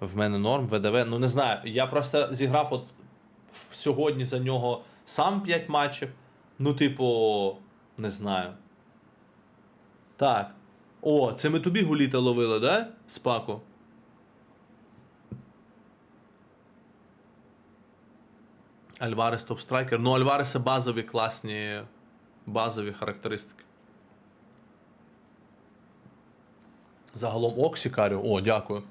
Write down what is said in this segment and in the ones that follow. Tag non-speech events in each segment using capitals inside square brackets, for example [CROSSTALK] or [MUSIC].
В мене норм, ВДВ. Ну не знаю. Я просто зіграв от сьогодні за нього сам 5 матчів. Ну, типу, не знаю. Так. О, це ми тобі гуліта ловили, да? Спаку? Альварес топ-страйкер. Ну, Альвареса базові класні базові характеристики. Загалом Оксікарю. О, дякую.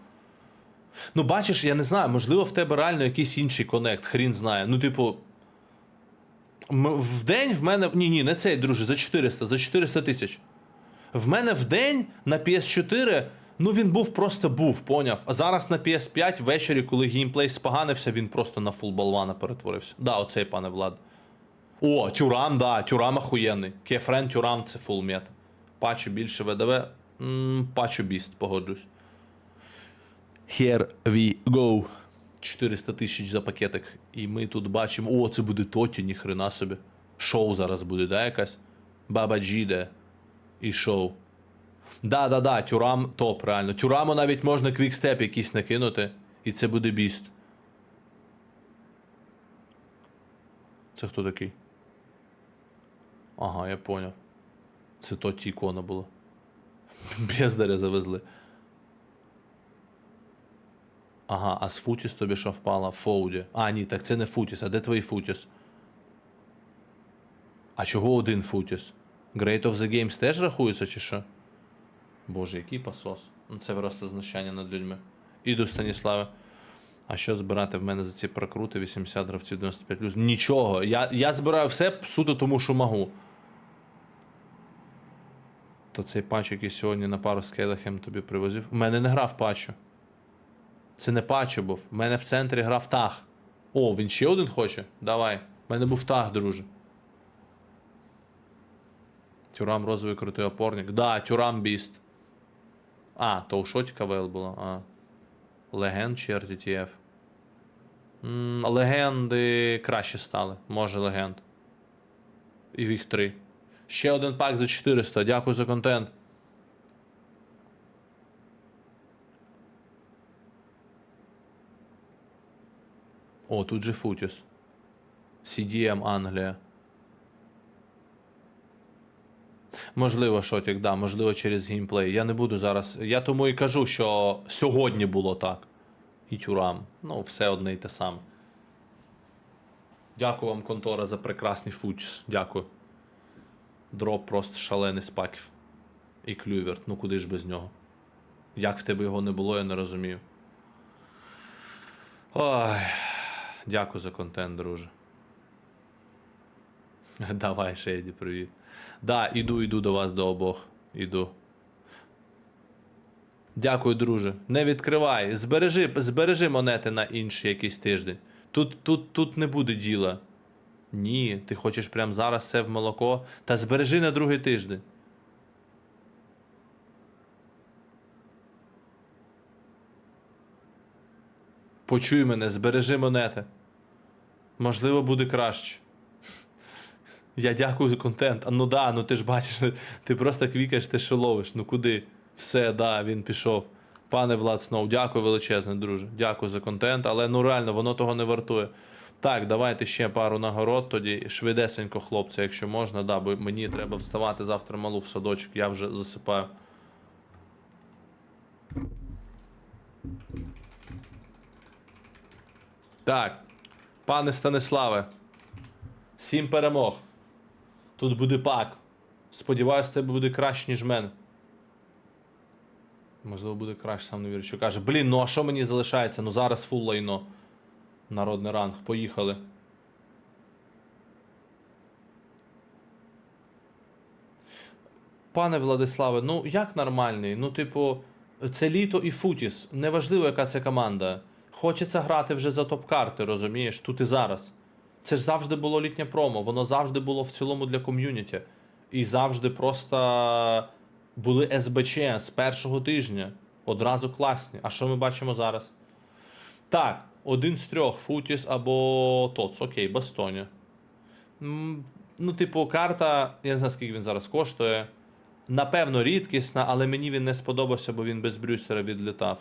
Ну, бачиш, я не знаю, можливо, в тебе реально якийсь інший конект, хрін знає. Ну, типу. В день в мене. Ні, ні, не цей, друже, за 400, за 400 тисяч. В мене в день на PS4, ну він був просто був, поняв. А зараз на PS5 ввечері, коли геймплей споганився, він просто на фул болвана перетворився. Да, оцей, пане Влад. О, Тюрам, да, Тюрам охуєнний. Кефрен Тюрам це фул мет. Пачу більше ВДВ. м, Пачу біст, погоджусь. Here we go. 400 тисяч за пакетик. І ми тут бачимо. О, це буде Тоті, ніхрена собі. Шоу зараз буде, да, якась? Баба Джіде. І шоу. Да, да, да, тюрам топ, реально. Тюраму навіть можна квікстеп якийсь накинути, і це буде біст. Це хто такий? Ага, я поняв. Це то ті ікона була. Бездаря завезли. Ага, а з Футіс тобі що впала? Фоуді. А, ні, так це не Футіс. А де твій Футіс? А чого один Футіс? Great of the Games теж рахується, чи що? Боже, який пасос. Ну це просто знущання над людьми. Іду, Станіславе. А що збирати в мене за ці прокрути 80 гравців 95 Нічого. Я, я збираю все суто тому, що можу. То цей патч, який сьогодні на пару з Келехем тобі привозив. У мене не грав патчу. Це не патчу був. У мене в центрі грав таг. О, він ще один хоче? Давай. У мене був таг, друже. Тюрам розовий крутий опорник. Да, Тюрам Біст. А, то у шоті КВЛ було. А. Легенд чи RTTF? Легенди краще стали. Може легенд. І їх три. Ще один пак за 400. Дякую за контент. О, тут же Футіс. CDM Англія. Можливо, Шотік, да, можливо, через геймплей. Я не буду зараз. Я тому і кажу, що сьогодні було так. І тюрам. Ну, все одне і те саме. Дякую вам, контора, за прекрасний футс. Дякую. Дроп просто шалений з паків. І клюверт. Ну куди ж без нього? Як в тебе його не було, я не розумію. Ой. Дякую за контент, друже. [LAUGHS] Давай, Шейді, привіт. Да, іду, іду до вас до обох. Іду. Дякую, друже. Не відкривай. Збережи, збережи монети на інший якийсь тиждень. Тут, тут, тут не буде діла. Ні, ти хочеш прямо зараз це в молоко. Та збережи на другий тиждень. Почуй мене, збережи монети. Можливо, буде краще. Я дякую за контент. А ну да, ну ти ж бачиш, ти просто квікаєш, ти що ловиш. Ну куди? Все, да, він пішов. Пане Влад Сноу, дякую величезне, друже. Дякую за контент, але ну реально воно того не вартує. Так, давайте ще пару нагород тоді. Швидесенько, хлопці, якщо можна, да, бо мені треба вставати завтра малу в садочок, я вже засипаю. Так, пане Станиславе, сім перемог. Тут буде пак. Сподіваюсь, тебе буде краще, ніж в мене. Можливо, буде краще, сам не вірю, що каже. Блін, ну а що мені залишається? Ну зараз фул лайно. Народний ранг. Поїхали. Пане Владиславе, ну як нормальний? Ну, типу, це літо і Футіс. Неважливо, яка це команда. Хочеться грати вже за топ-карти, розумієш? Тут і зараз. Це ж завжди було літнє промо, воно завжди було в цілому для ком'юніті. І завжди просто були СБЧ з першого тижня. Одразу класні. А що ми бачимо зараз? Так, один з трьох Футіс або Тоц. Окей, Бастоні. Ну, типу, карта, я не знаю, скільки він зараз коштує. Напевно, рідкісна, але мені він не сподобався, бо він без Брюсера відлітав.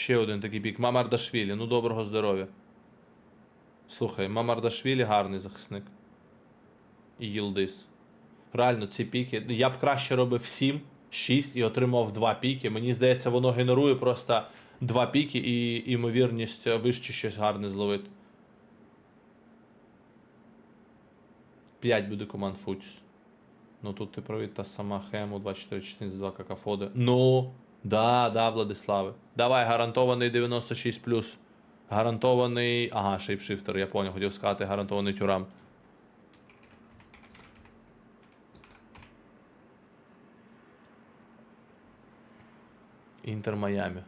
Ще один такий пік. Мамардашвілі. Ну, доброго здоров'я. Слухай, Мамардашвілі гарний захисник. І Їлдис. Реально, ці піки. Я б краще робив 7, 6 і отримав 2 піки. Мені здається, воно генерує просто 2 піки і ймовірність вище щось гарне зловити. 5 буде команд Футіс. Ну тут ти правий, та сама Хему, 24 частин 2 какафоди. Ну, да, да, Владиславе. Давай, гарантований 96 Гарантований. Ага, шейпшифтер, я понял, хотів сказати, гарантований тюрам. Інтер Майами.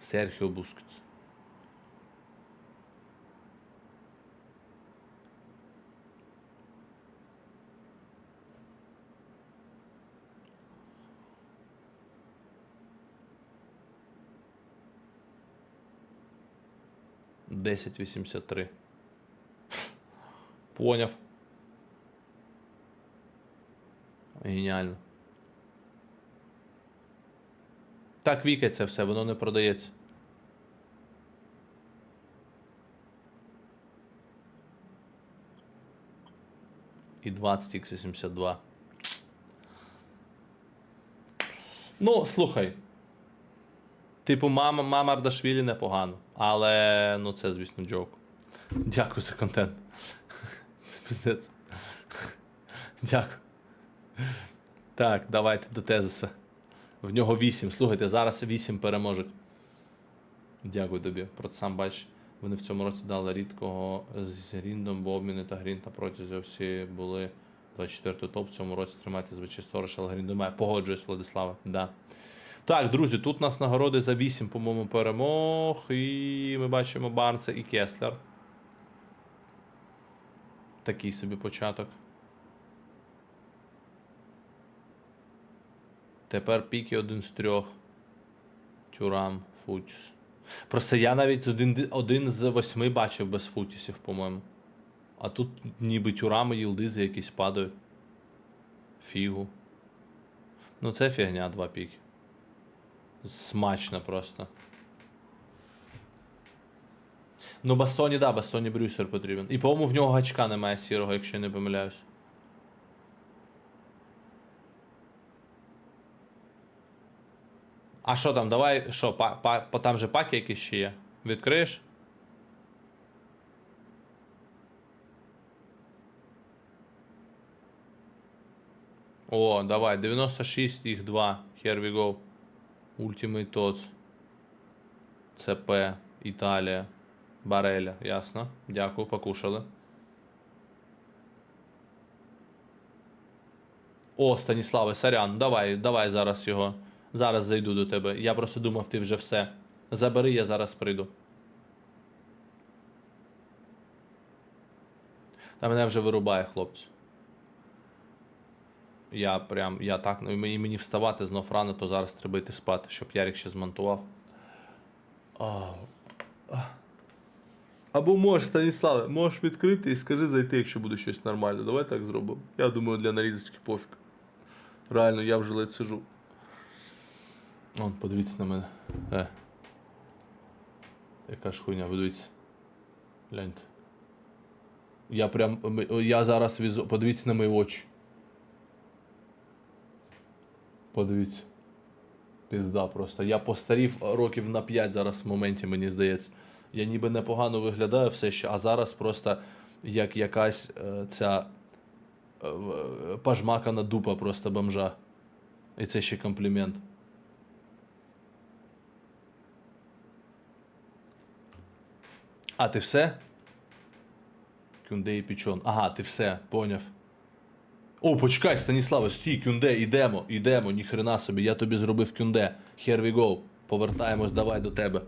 Серхіо Бускетс. Десять вісімдесят три. Поняв. Геніально. Так це все, воно не продається. І 20 x 72 Ну, слухай. Типу, мама, мама Ардашвілі непогано. Але ну це, звісно, джок. Дякую за контент. [LAUGHS] Це пиздець. Дякую. Так, давайте до тезиса. В нього 8. Слухайте, зараз 8 переможуть. Дякую тобі. Про це сам бачиш. Вони в цьому році дали рідкого з Гріндом, бо обміни та Грін та протязі всі були 24 топ. В цьому році тримайте звичай сторож, але Грін немає. Погоджуюсь, Владиславе. Да. Так, друзі, тут у нас нагороди за 8, по-моєму, перемог. І ми бачимо Барнса і Кеслер. Такий собі початок. Тепер піки один з трьох. Тюрам, Футіс. Просто я навіть один, один з восьми бачив без футісів, по-моєму. А тут ніби тюрами, їлдизи якісь падають. Фігу. Ну це фігня, два піки. Смачно просто. Ну, Бастоні, да, Бастоні Брюсер потрібен. І, по-моєму, в нього гачка немає сірого, якщо я не помиляюсь. А що там, давай, що, па, па, па, там же паки якісь ще є. Відкриєш? О, давай, 96, їх 2. Here we go. Ultimate Tots. ЦП, Італія. Бареля, ясно. Дякую, покушали. О, Станіславе, сорян, давай, давай зараз його. Зараз зайду до тебе. Я просто думав, ти вже все. Забери, я зараз прийду. Та мене вже вирубає, хлопці. Я прям, я так, ну і мені- вставати знов рано, то зараз треба йти спати, щоб Ярик ще змонтував. Або можеш, Станіславе, можеш відкрити і скажи зайти, якщо буде щось нормальне. Давай так зробимо. Я думаю, для нарізочки пофіг. Реально, я вже ледь сижу. Он, подивіться на мене. Е. Яка ж хуйня, подивіться. Гляньте. Я прям. Я зараз візу. Подивіться на мої очі. Подивіться. Пізда просто. Я постарів років на 5 зараз в моменті, мені здається. Я ніби непогано виглядаю все ще, а зараз просто як якась е, ця е, е, пажмакана дупа просто бомжа. І це ще комплімент. А, ти все? Кюнде і пічон. Ага, ти все, поняв. О, почекай, Станіславе, стій, кюнде, ідемо, ідемо, ніхрена собі, я тобі зробив кюнде. Here we go. Повертаємось, давай до тебе.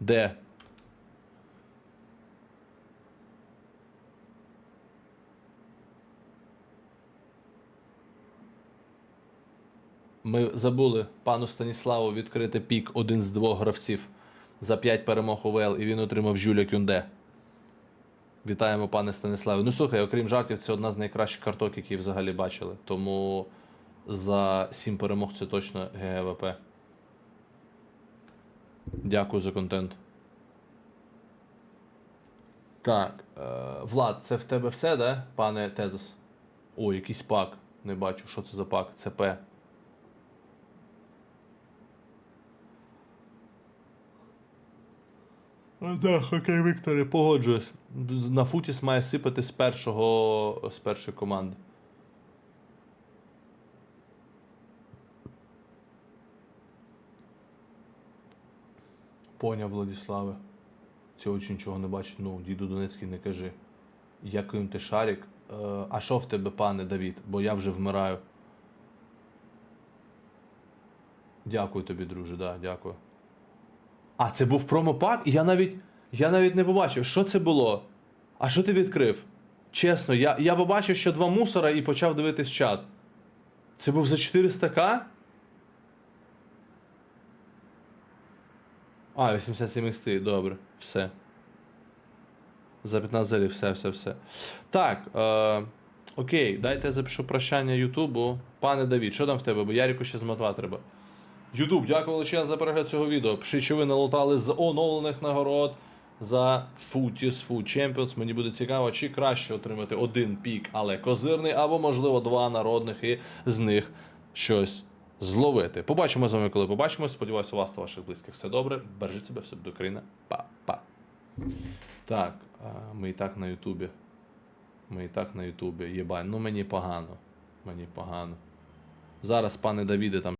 Де? Ми забули пану Станіславу відкрити пік один з двох гравців за 5 перемог УВЛ, і він отримав Жюля Кюнде. Вітаємо, пане Станіславе. Ну слухай, окрім жартів, це одна з найкращих карток, які взагалі бачили. Тому за 7 перемог це точно ГГВП. Дякую за контент. Так, е, Влад, це в тебе все, да, пане Тезос? О, якийсь пак. Не бачу, що це за пак. ЦП. А, да, хокей Вікторе, погоджуюсь. На Футіс має сипати з першого з першої команди. Поняв, Владиславе. Цього нічого не бачить. Ну, діду Донецький не кажи. Яким ти шарик? Е, а що в тебе, пане Давід? Бо я вже вмираю. Дякую тобі, друже, да, дякую. А, це був промопак? Я навіть. Я навіть не побачив, що це було. А що ти відкрив? Чесно, я, я побачив ще два мусора і почав дивитись чат. Це був за 400к? А, 87 x добре, все. За 15 залів, все, все, все. Так, е, окей, дайте я запишу прощання Ютубу. Пане Давід, що там в тебе? Бо Ярику ще змотати треба. Ютуб, дякую величезно за перегляд цього відео. Пишіть, що ви налутали з оновлених нагород за Footies Food Champions. Мені буде цікаво, чи краще отримати один пік, але козирний, або, можливо, два народних і з них щось зловити. Побачимо з вами, коли побачимось. Сподіваюся, у вас та ваших близьких все добре. Бережіть себе, все буде Україна. Па-па. Так, ми і так на Ютубі. Ми і так на Ютубі. Єбань, ну мені погано. Мені погано. Зараз, пане Давіде, там.